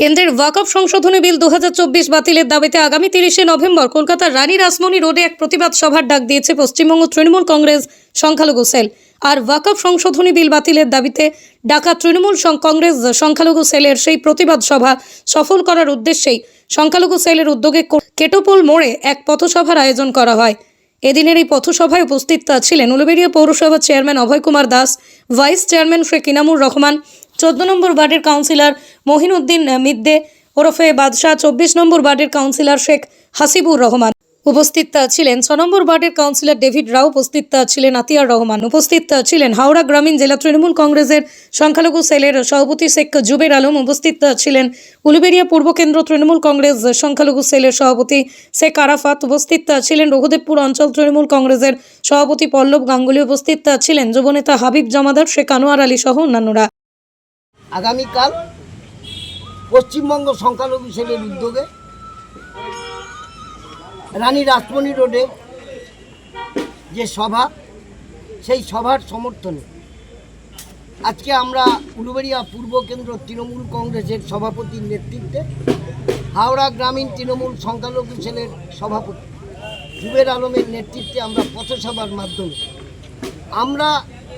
কেন্দ্রের ওয়াকফ সংশোধনী বিল দুহাজার চব্বিশ বাতিলের দাবিতে আগামী তিরিশে নভেম্বর কলকাতার রানী রাসমণি রোডে এক প্রতিবাদ সভার ডাক দিয়েছে পশ্চিমবঙ্গ তৃণমূল কংগ্রেস সংখ্যালঘু সেল। আর ওয়াকফ সংশোধনী বিল বাতিলের দাবিতে ডাকা তৃণমূল কংগ্রেস সংখ্যালঘু সেলের সেই প্রতিবাদ সভা সফল করার উদ্দেশ্যেই সংখ্যালঘু সেলের উদ্যোগে কেটোপোল মোড়ে এক পথসভার আয়োজন করা হয়। এদিনের এই পথসভায় উপস্থিত ছিলেন উলুবেড়িয়া পৌরসভার chairman Abhay Kumar Das, vice chairman Sheikh Inamur Rahman চোদ্দ নম্বর ওয়ার্ডের কাউন্সিলর মহিনুদ্দিন মিদ্দে ওরফে বাদশাহ চব্বিশ নম্বর ওয়ার্ডের কাউন্সিলর শেখ হাসিবুর রহমান উপস্থিত ছিলেন। ছ নম্বর ওয়ার্ডের কাউন্সিলর ডেভিড রাও উপস্থিত ছিলেন, আতিয়ার রহমান উপস্থিত ছিলেন। হাওড়া গ্রামীণ জেলা তৃণমূল কংগ্রেসের সংখ্যালঘু সেলের সভাপতি শেখ জুবের আলম উপস্থিত ছিলেন। উলুবেড়িয়া পূর্ব কেন্দ্র তৃণমূল কংগ্রেস সংখ্যালঘু সেলের সভাপতি শেখ আরাফাত উপস্থিত ছিলেন। রঘুদেবপুর অঞ্চল তৃণমূল কংগ্রেসের সভাপতি পল্লব গাঙ্গুলি উপস্থিত ছিলেন। যুবনেতা হাবিব জামাদার, শেখ আনোয়ার আলী সহ অন্যান্যরা। আগামীকাল পশ্চিমবঙ্গ সংখ্যালঘু সেলের উদ্যোগে রানী রাসমণি রোডে যে সভা, সেই সভার সমর্থনে আজকে আমরা উলুবেড়িয়া পূর্ব কেন্দ্র তৃণমূল কংগ্রেসের সভাপতির নেতৃত্বে হাওড়া গ্রামীণ তৃণমূল সংখ্যালঘু সেলের সভাপতি জুবের আলমের নেতৃত্বে আমরা পথসভার মাধ্যমে আমরা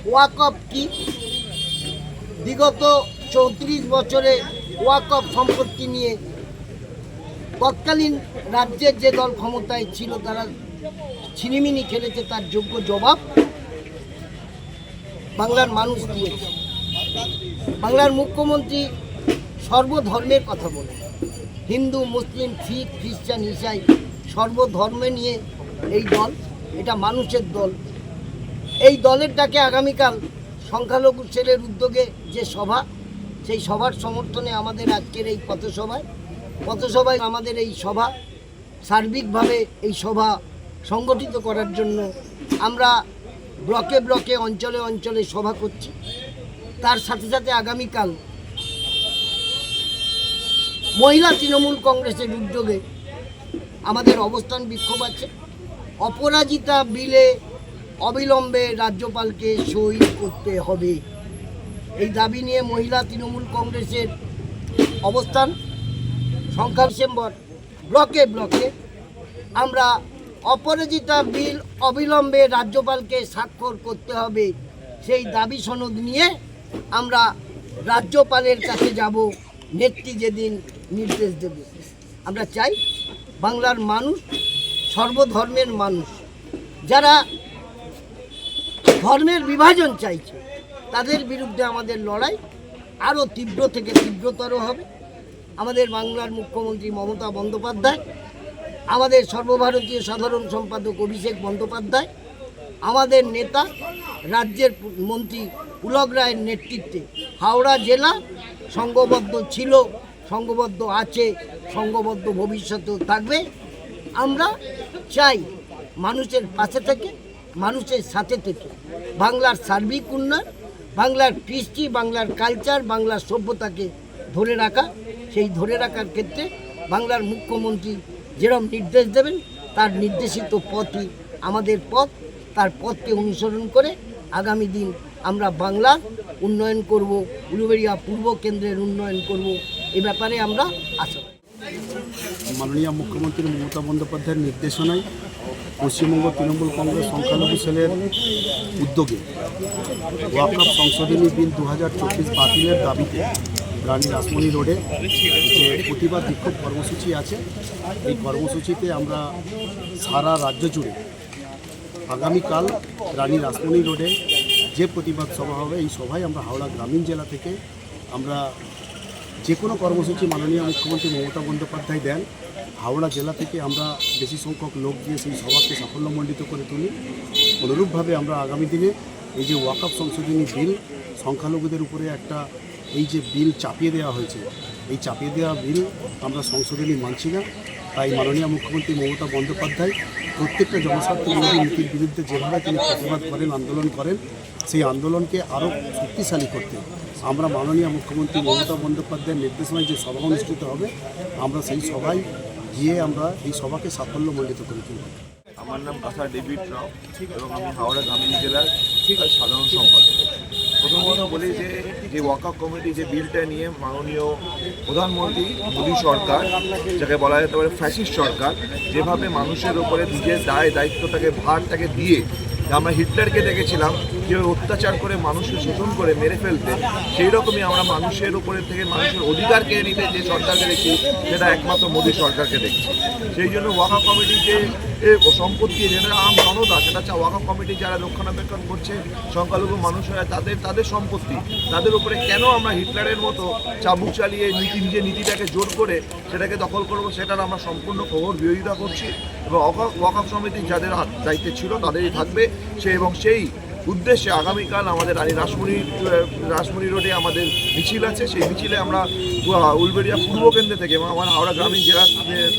ওয়াকফ কি বিগত চৌত্রিশ বছরে ওয়াকফ সম্পত্তি নিয়ে তৎকালীন রাজ্যের যে দল ক্ষমতায় ছিল, তারা ছিনিমিনি খেলেছে, তার যোগ্য জবাব বাংলার মানুষ দিয়েছে। বাংলার মুখ্যমন্ত্রী সর্বধর্মের কথা বলে হিন্দু, মুসলিম, শিখ, খ্রিস্টান, ইসাই সর্বধর্মে নিয়ে এই দল, এটা মানুষের দল। এই দলের ডাকে আগামীকাল সংখ্যালঘু সেলের উদ্যোগে যে সভা সেই সভার সমর্থনে আমাদের আজকের এই পথসভায়। পথসভায় আমাদের এই সভা, সার্বিকভাবে এই সভা সংগঠিত করার জন্য আমরা ব্লকে ব্লকে, অঞ্চলে অঞ্চলে সভা করছি। তার সাথে সাথে আগামীকাল মহিলা তৃণমূল কংগ্রেসের উদ্যোগে আমাদের অবস্থান বিক্ষোভ আছে। অপরাজিতা বিলে অবিলম্বে রাজ্যপালকে সই করতে হবে। এই দাবি নিয়ে মহিলা তৃণমূল কংগ্রেসের অবস্থান সংখ্যা ডিসেম্বর ব্লকে ব্লকে। আমরা অপরাজিতা বিল অবিলম্বে রাজ্যপালকে স্বাক্ষর করতে হবে। সেই দাবি সনদ নিয়ে আমরা রাজ্যপালের কাছে যাব। নেত্রী যেদিন নির্দেশ দেবে। আমরা চাই বাংলার মানুষ সর্বধর্মের মানুষ। যারা ধর্মের বিভাজন চাইছে তাদের বিরুদ্ধে আমাদের লড়াই আরও তীব্র থেকে তীব্রতর হবে। আমাদের বাংলার মুখ্যমন্ত্রী মমতা বন্দ্যোপাধ্যায়, আমাদের সর্বভারতীয় সাধারণ সম্পাদক অভিষেক বন্দ্যোপাধ্যায়, আমাদের নেতা, রাজ্যের মন্ত্রী পুলক রায়ের নেতৃত্বে হাওড়া জেলা সংঘবদ্ধ ছিল, সংঘবদ্ধ আছে, সংঘবদ্ধ ভবিষ্যতেও থাকবে। আমরা চাই মানুষের পাশে থেকে, মানুষের সাথে থেকে বাংলার সার্বিক উন্নয়ন বাংলার কৃষ্টি, বাংলার কালচার বাংলার সভ্যতাকে ধরে রাখা সেই ধরে রাখার ক্ষেত্রে বাংলার মুখ্যমন্ত্রী যেরকম নির্দেশ দেবেন, তার নির্দেশিত পথই আমাদের পথ তার পথকে অনুসরণ করে আগামী দিন আমরা বাংলার উন্নয়ন করব, উলুবেড়িয়া পূর্ব কেন্দ্রের উন্নয়ন করব, এ ব্যাপারে আমরা আশা। মাননীয় মুখ্যমন্ত্রী মমতা বন্দ্যোপাধ্যায়ের নির্দেশনায় পশ্চিমবঙ্গ তৃণমূল কংগ্রেস সংখ্যালঘু সেলের উদ্যোগে ওয়াকআপ সংশোধনী বিল দু হাজার চব্বিশ বাতিলের দাবিতে রানী রাসমণি রোডে যে প্রতিবাদ বিক্ষোভ কর্মসূচি আছে, এই কর্মসূচিতে আমরা সারা রাজ্য জুড়ে আগামীকাল রানী রাসমণি রোডে যে প্রতিবাদ সভা হবে, এই সভায় আমরা হাওড়া গ্রামীণ জেলা থেকে আমরা যে কোনো কর্মসূচি মাননীয় মুখ্যমন্ত্রী মমতা বন্দ্যোপাধ্যায় দেন। হাওড়া জেলা থেকে আমরা বেশি সংখ্যক লোক দিয়ে সেই সভাকে সাফল্যমণ্ডিত করে তুলি। অনুরূপভাবে আমরা আগামী দিনে এই যে ওয়াকআপ সংশোধনী বিল, সংখ্যালঘুদের উপরে একটা এই যে বিল চাপিয়ে দেওয়া হয়েছে, এই চাপিয়ে দেওয়া বিল আমরা সংশোধনী মানছি না। তাই মাননীয় মুখ্যমন্ত্রী মমতা বন্দ্যোপাধ্যায় প্রত্যেকটা জনস্বার্থ নীতির বিরুদ্ধে যেভাবে তিনি প্রতিবাদ করেন, আন্দোলন করেন, সেই আন্দোলনকে আরও শক্তিশালী করতে আমরা মাননীয় মুখ্যমন্ত্রী মমতা বন্দ্যোপাধ্যায়ের নির্দেশনায় যে সভা অনুষ্ঠিত হবে, আমরা সেই সভায় গিয়ে আমরা এই সভাকে সাফল্যমণ্ডিত করে তুলব। আমার নাম কাসা ডেভিড রাও এবং আমি হাওড়া গ্রামীণ জেলার সাধারণ সম্পাদক। প্রথমত বলি যে যে ওয়াকআপ কমিটি যে বিলটা নিয়ে মাননীয় প্রধানমন্ত্রী মোদী সরকার, যাকে বলা যেতে পারে ফ্যাসিস্ট সরকার, যেভাবে মানুষের ওপরে নিজের দায়, দায়িত্বটাকে, ভারটাকে দিয়ে আমরা হিটলারকে দেখেছিলাম, কীভাবে অত্যাচার করে মানুষকে শোষণ করে মেরে ফেলতে, সেই রকমই আমরা মানুষের উপরে থেকে মানুষের অধিকার কেড়ে নিতে যে সরকারকে দেখি সেটা একমাত্র মোদী সরকারকে দেখছি। সেই জন্য ওয়াকা কমিটি যে সম্পত্তি, যেটা আম জনতা, সেটা হচ্ছে ওয়াকা কমিটি যারা রক্ষণাবেক্ষণ করছে, সংখ্যালঘু মানুষেরা তাদের তাদের সম্পত্তি, তাদের উপরে কেন আমরা হিটলারের মতো চাবুক চালিয়ে নীতি নিজের নীতিটাকে জোর করে সেটাকে দখল করব, সেটার আমরা সম্পূর্ণ খবর বিরোধিতা করছি। এবং ওয়াকাফ সমিতি যাদের দায়িত্বে ছিল, তাদেরই থাকবে। সে এবং সেই উদ্দেশ্যে আগামীকাল আমাদের রানী রাসমণি রাসমণি রোডে আমাদের মিছিল আছে। সেই মিছিলে আমরা উলবেড়িয়া পূর্ব কেন্দ্র থেকে এবং আমার হাওড়া গ্রামীণ জেলা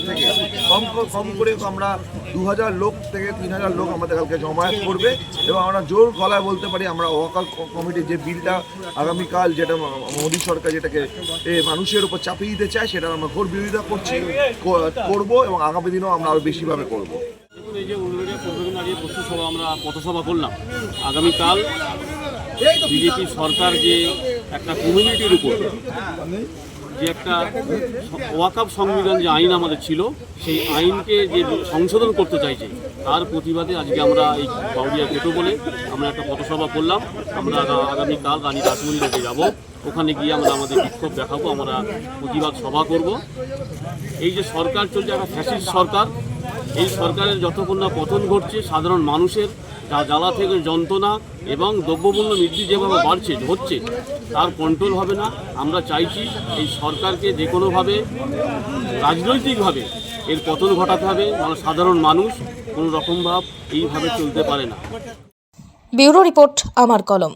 থেকে কম কম করে আমরা দু হাজার লোক থেকে তিন হাজার লোক আমাদের কালকে জমায়েত করবে এবং আমরা জোর গলায় বলতে পারি আমরা ওয়াকাল কমিটির যে বিলটা আগামীকাল যেটা মোদী সরকার যেটাকে মানুষের উপর চাপিয়ে দিতে চায়, সেটা আমরা ঘোর বিরোধিতা করছি করব এবং আগামী দিনেও আমরা আরও বেশিভাবে করব। এই যে পূর্বদিন সভা আমরা পথসভা করলাম। আগামীকাল বিজেপি সরকার যে একটা কমিউনিটির উপর, যে একটা ওয়াকাপ সংবিধান যে আইন আমাদের ছিল, সেই আইনকে যে সংশোধন করতে চাইছে, তার প্রতিবাদে আজকে আমরা এই বাউরিয়া গেটো বলে আমরা একটা পথসভা করলাম। আমরা আগামীকাল রানী রোডে যাব। ওখানে গিয়ে আমরা আমাদের বিক্ষোভ দেখাবো, আমরা প্রতিবাদ সভা করব। এই যে সরকার চলছে, একটা ফ্যাসিস্ট সরকার এই সরকারের যতক্ষণ না পতন ঘটছে, সাধারণ মানুষের যা জ্বালা থেকে যন্ত্রণা এবং দ্রব্যমূল্য বৃদ্ধি যেভাবে বাড়ছে হচ্ছে তার কন্ট্রোল হবে না। আমরা চাইছি এই সরকারকে যে কোনোভাবে রাজনৈতিকভাবে এর পতন ঘটাতে হবে মানে সাধারণ মানুষ কোনো রকমভাব এইভাবে চলতে পারে না। ব্যুরো রিপোর্ট, আমার কলম।